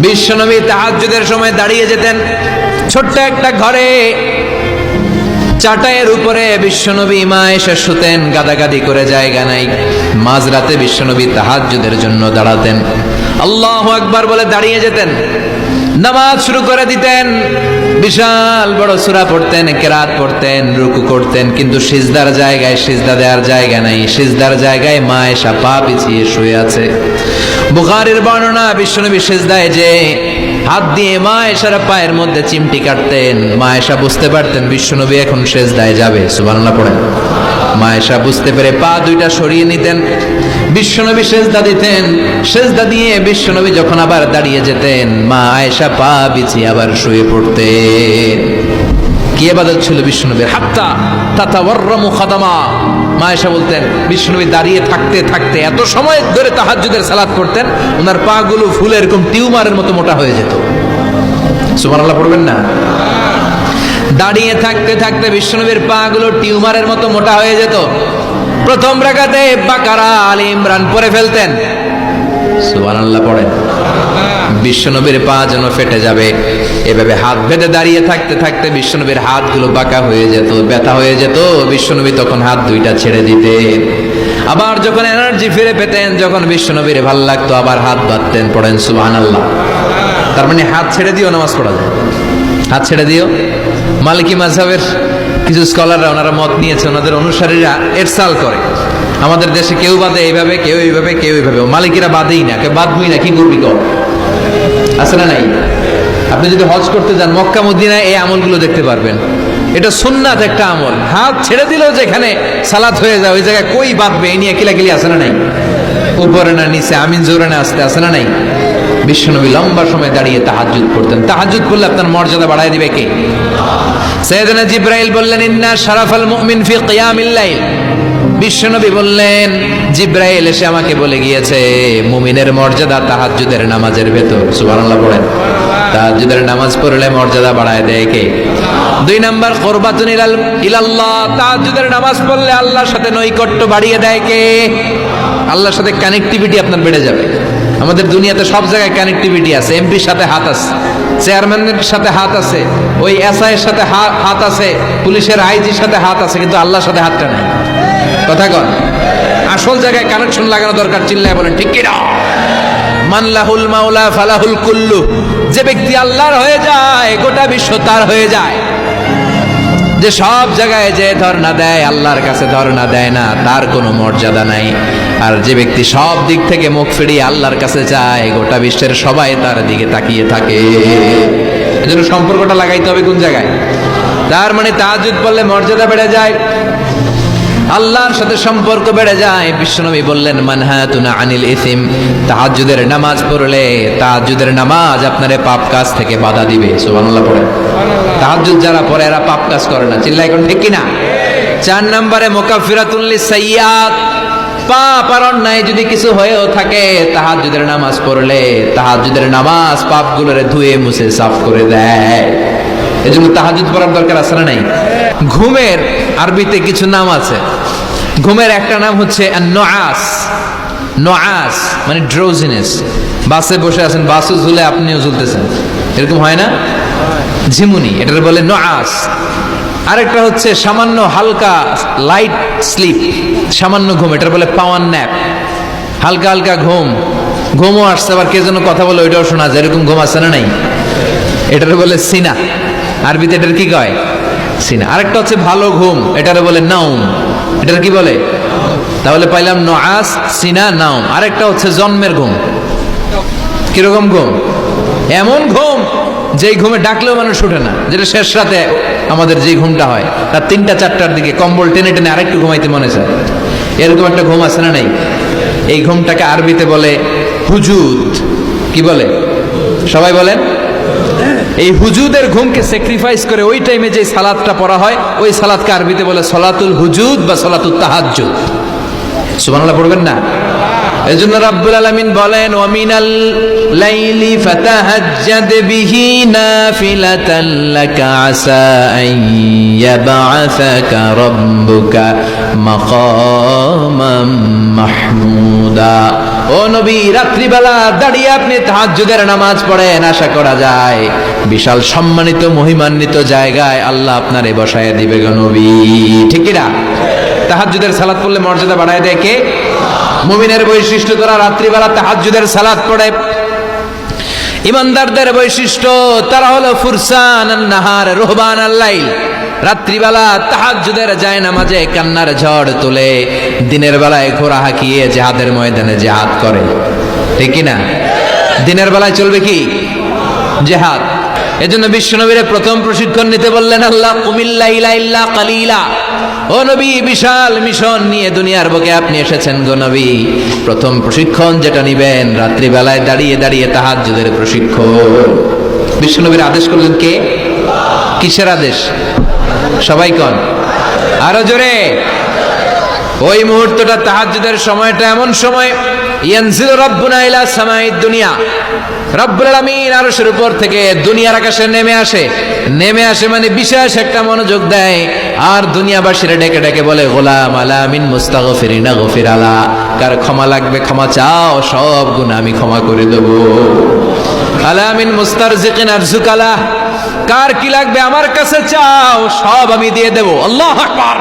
বিশ্বনবী তাহাজুদের সময় দাঁড়িয়ে যেতেন ছোট্ট একটা ঘরে। চাটায়ের উপরে বিশ্বনবী মা এসে শুতেন, গাদাগাদি করে জায়গা নাই। মাঝরাতে বিশ্বনবী তাহাজুদের জন্য দাঁড়াতেন। আল্লাহ একবার বলে দাঁড়িয়ে যেতেন। নামাজ শুরু করে দিতেন। বিশাল বড় সূরা পড়তেন, কেরাত পড়তেন, রুকু করতেন, কিন্তু সিজদার জায়গায় সিজদা দেওয়ার জায়গা নাই। সিজদার জায়গায় মা এসা পা পিছিয়ে শুয়ে আছে। বুখারের বর্ণনা, বিশ্বনবী সিজদায় যে হাত দিয়ে মা এসার পায়ের মধ্যে চিমটি কাটতেন, মা এসা বুঝতে পারতেন বিশ্বনবী এখন সেজদায় যাবে। সুবহানাল্লাহ পড়েন। মা এসা বুঝতে পেরে পা দুইটা সরিয়ে নিতেন। বিশ্বনবী সেজদা দিতেন। সেজদা দিয়ে বিশ্বনবী যখন আবার দাঁড়িয়ে যেতেন, মা আয়েশা পা বিছিয়ে আবার শুয়ে পড়তেন। কি এবাদত ছিল বিষ্ণুনবীর হাত্তা তাতা ওয়ার্রামু খাদামা। মা এসা বলতেন বিষ্ণুনবী দাঁড়িয়ে থাকতে থাকতে এত সময় ধরে তাহাজ্জুদের সালাত করতেন, ওনার পাগুলো ফুলে এরকম টিউমারের মতো মোটা হয়ে যেত। সুবহানাল্লাহ, পড়বেন না? দাঁড়িয়ে থাকতে থাকতে বিষ্ণুনবীর পাগুলো টিউমারের মতো মোটা হয়ে যেত। প্রথম রাখাতে বাকারা আলী ইমরান পরে ফেলতেন। সুবহানাল্লাহ পড়েন। বিশ্বনবীর পা যেন ফেটে যাবে। এভাবে হাত বেঁধে দাঁড়িয়ে থাকতে থাকতে বিশ্বনবীর হাতগুলো বাঁকা হয়ে যেত, ব্যথা হয়ে যেত। বিশ্বনবী তখন হাত দুইটা ছেড়ে দিতেন। আবার যখন এনার্জি ফিরে পেতেন, যখন বিশ্বনবীর ভালো লাগতো, আবার হাত বাঁধতেন, পড়েন সুবহান আল্লাহ তার মানে হাত ছেড়ে দিও নামাজ পড়া যায়। হাত ছেড়ে দিও মালিকি মাঝহের কিছু স্কলাররা ওনারা মত নিয়েছে, ওনাদের অনুসারীরা এরসাল করে। আমাদের দেশে কেউ বাদে এইভাবে, কেউ এইভাবে কেউ এইভাবে। মালিকেরা বাদেই না, কেউ বাদবই না, কি করবি কর আছে না নাই? আপনি যদি হজ করতে যান, মক্কা, মদিনায় এই আমলগুলো দেখতে পারবেন। এটা সুন্নাত একটা আমল। হাত ছেড়ে দিলেও যেখানে সালাত হয়ে যায়, ওই জায়গায় কই বাঁধবে এই নিয়ে কিলাকিলি আছে না নাই? উপরে না নিচে, আমিন জোরে না আসতে, আছে না নাই? বিশ্বনবী লম্বা সময় দাঁড়িয়ে তাহাজ্জুদ পড়তেন। তাহাজ্জুদ করলে আপনার মর্যাদা বাড়ায় দিবে কে? সৈয়দনা জিব্রাইল বললেন, ইন্না শারাফাল মুমিন ফি কিয়ামিল লাইল। বিশ্বনবী বললেন, জিব্রাইল এসে আমাকে বলে গিয়েছে, মুমিনের মর্যাদা তাহাজ্জুদের নামাজের ভেতর। সুবহানাল্লাহ পড়েন। তাহাজ্জুদের নামাজ পড়লে মর্যাদা বাড়ায় দেয় কে? দুই নাম্বার কোরবাতুন ইলাল, ইলাল্লাহ। তাহাজ্জুদের নামাজ পড়লে আল্লাহর সাথে নৈকট্য বাড়িয়ে দেয় কে? আল্লাহর সাথে কানেক্টিভিটি আপনার বেড়ে যাবে। আমাদের দুনিয়াতে সব জায়গায় কানেক্টিভিটি আছে এমপির সাথে হাত আছে চেয়ারম্যানের সাথে হাত আছে, ওই এসআই এর সাথে হাত আছে, পুলিশের আইজির সাথে হাত আছে, কিন্তু আল্লাহর সাথে হাতটা নাই। কথা কন। আসল জায়গায় কানেকশন লাগানো দরকার, চিল্লায় বলেন, ঠিক কিনা? মানলাহুল মাওলা ফালাহুল কুল্লু। যে ব্যক্তি আল্লাহর হয়ে যায়, গোটা বিশ্ব তার হয়ে যায়। যে সব জায়গায় যে ধর্ণা দেয়, আল্লাহর কাছে ধর্ণা দেয় না, তার কোনো মর্যাদা নাই। আর যে ব্যক্তি সব দিক থেকে মুখ ফিরিয়ে আল্লাহর কাছে যায় গোটা বিশ্বের সবাই তার দিকে তাকিয়ে থাকে। এজন্য সম্পর্কটা লাগাইতে হবে কোন জায়গায়? তার মানে তাহাজুদ পড়লে মর্যাদা বেড়ে যায়, আল্লাহর সাথে সম্পর্ক বেড়ে যায়। বিশ্বনবী বললেন, মানহাতুনা আনিল ইসিম। তাহাজ্জুদের নামাজ পড়লে তাহাজ্জুদের নামাজ আপনারে পাপ কাজ থেকে বাধা দিবে। সুবহানাল্লাহ পড়ে তাহাজ্জুদ যারা পড়ে এরা পাপ কাজ করে না। চিল্লাই এখন ঠিক কিনা? চার নম্বরে মোকাফিরাতুল্লি সাইয়াত পাপ আর অন্যায় যদি কিছু হয়েও থাকে, তাহাজ্জুদের নামাজ পড়লে তাহাজ্জুদের নামাজ পাপগুলোরে ধুয়ে মুছে সাফ করে দেয়। এজন্য তাহাজুদ পড়ার দরকার আছে না নাই? ঘুমের আরবিতে কিছু নাম আছে। ঘুমের একটা নাম হচ্ছে নআস নআস মানে ড্রোজিনেস বাসে বসে আছেন, বাসও ঝুলে আপনিও ঝুলতেছেন। এরকম হয় না? ঝিমুনি, এটার বলে নআস আরেকটা হচ্ছে সামান্য হালকা লাইট স্লিপ সামান্য ঘুম, এটার বলে পাওয়ার ন্যাপ হালকা হালকা ঘুম। ঘুমও আসছে, আবার কে যেন কথা বলে ওইটাও শোনা যায়। এরকম ঘুম আছে না নাই? এটার বলে সিনা। আরবিতে এটার কি কয়? সিনা। আরেকটা হচ্ছে ভালো ঘুম, এটার বলে নাউম এটার কি বলে? তাহলে পাইলাম নআস সিনা নাউম আরেকটা হচ্ছে জন্মের ঘুম। কীরকম ঘুম? এমন ঘুম, যেই ঘুমে ডাকলেও মানুষ উঠে না, যেটা শেষ রাতে আমাদের যে ঘুমটা হয় তার তিনটা, চারটার দিকে কম্বল টেনে টেনে আরেকটু ঘুমাইতে মনে চায়। এরকম একটা ঘুম আছে না নাই? এই ঘুমটাকে আরবিতে বলে হুজুদ। কি বলে? সবাই বলেন? এই হুজুদের ঘুমকে স্যাক্রিফাইস করে ওই টাইমে যে সালাদটা পড়া হয়, ওই সালাদকে আরবিতে বলে সলাতুল হুজুদ বা সলাতুল তাহাজ্জুদ। সুবহানাল্লাহ, পড়বেন না? এজন্য রাব্বুল বলেন ওয়ামিনাল লাইলি ও নবী, রাত্রিবেলা দাঁড়িয়ে আপনি নামাজ পড়েন, আশা করা যায় বিশাল সম্মানিত, মহিমান্বিত জায়গায় আল্লাহ আপনারে বসায় দিবে গো নবী। ঠিক না? তাহাজ্জুদের সালাত পড়লে মর্যাদা বাড়ায় দেয় কে? মুমিনের বৈশিষ্ট্য তারা রাত্রিবেলা তাহাজ্জুদের সালাত পড়ে। ইমানদারদের বৈশিষ্ট্য তারা হলো ফুরসান নাহার, রোহবান আল্লাইল রাত্রিবেলা তাহাজ্জুদের যায় নামাজে কান্নার ঝড় তোলে। দিনের বেলায় ঘোড়া হাঁকিয়ে জেহাদের ময়দানে জেহাদ করে। ঠিক না দিনের বেলায় চলবে কি? জেহাদ। এজন্য বিশ্বনবীরে প্রথম প্রশিক্ষণ নিতে বললেন আল্লাহ কুমিল্লা ইলা ইল্লা কালিলা। ও নবী, বিশাল মিশন নিয়ে দুনিয়ার বুকে আপনি এসেছেন গো নবী। প্রথম প্রশিক্ষণ যেটা নিবেন, রাত্রিবেলায় দাঁড়িয়ে দাঁড়িয়ে তাহাজ্জুদের প্রশিক্ষণ। বিশ্বনবীর আদেশ করলেন কে? কিসের আদেশ? সবাই কন। আরও জোরে। ওই মুহূর্তটা তাহাজ্জুদের সময়টা এমন সময় ইয়ানজিলু রাব্বুনা ইলা সামাইদ দুনিয়া। রব্বুল আলামিন আরশের উপর থেকে দুনিয়ার আকাশে নেমে আসে। নেমে আসে মানে বিশেষ একটা মনোযোগ দেয়। আর দুনিয়াবাসীরা ডেকে ডেকে বলে, গোলাম আলামিন মুস্তাগফিরিনা গফির আলা। কার ক্ষমা লাগবে, ক্ষমা চাও, সব গুণ আমি ক্ষমা করে দেব। আলামিন মুস্তারজিকিন আরজুকালা কার কি লাগবে, আমার কাছে চাও, সব আমি দিয়ে দেব। আল্লাহ আকবার।